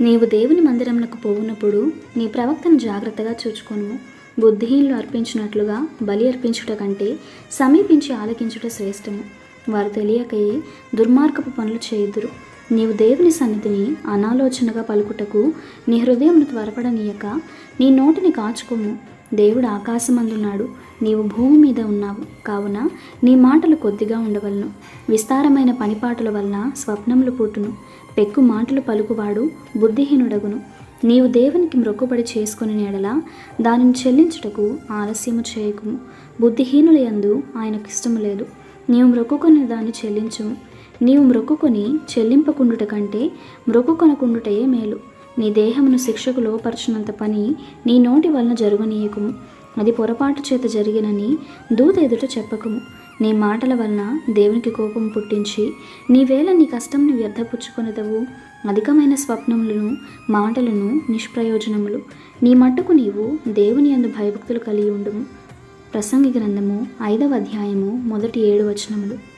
నీవు దేవుని మందిరమునకు పోవునప్పుడు నీ ప్రవక్తను జాగ్రత్తగా చూచుకొను బుద్ధిహీనులు అర్పించినట్లుగా బలి అర్పించుట కంటే సమీపించి ఆలకించుట శ్రేష్టము. వారు తెలియకయే దుర్మార్గపు పనులు చేయుదురు. నీవు దేవుని సన్నిధిని అనాలోచనగా పలుకుటకు నీ హృదయమును త్వరపడనీయక నీ నోటిని కాచుకోము. దేవుడు ఆకాశమందున్నాడు. నీవు భూమి మీద ఉన్నావు. కావున నీ మాటలు కొద్దిగా ఉండవలను. విస్తారమైన పనిపాటుల వలన స్వప్నములు పుట్టును. పెక్కు మాటలు పలుకువాడు బుద్ధిహీనుడగును. నీవు దేవునికి మ్రొక్కుబడి చేసుకుని ఎడల దానిని చెల్లించుటకు ఆలస్యము చేయకుము. బుద్ధిహీనుల యందు ఆయనకు ఇష్టము లేదు. నీవు మ్రొక్కుకొని దాన్ని చెల్లించుము. నీవు మ్రొక్కుకొని చెల్లింపకుండుట కంటే మ్రొక్కుకొనకుండుటయే మేలు. నీ దేహమును శిక్షకు లోపరచినంత పని నీ నోటి వలన జరుగునీయకుము. అది పొరపాటు చేత జరిగినని దూత ఎదుట చెప్పకము. నీ మాటల వలన దేవునికి కోపం పుట్టించి నీవేళ నీ కష్టంని వ్యర్థపుచ్చుకొనదవు. అధికమైన స్వప్నములను మాటలను నిష్ప్రయోజనములు నీ మట్టుకు నీవు దేవుని యందు భయభక్తులు కలిగి ఉండుము. ప్రసంగి గ్రంథము ఐదవ అధ్యాయము మొదటి ఏడు వచనములు.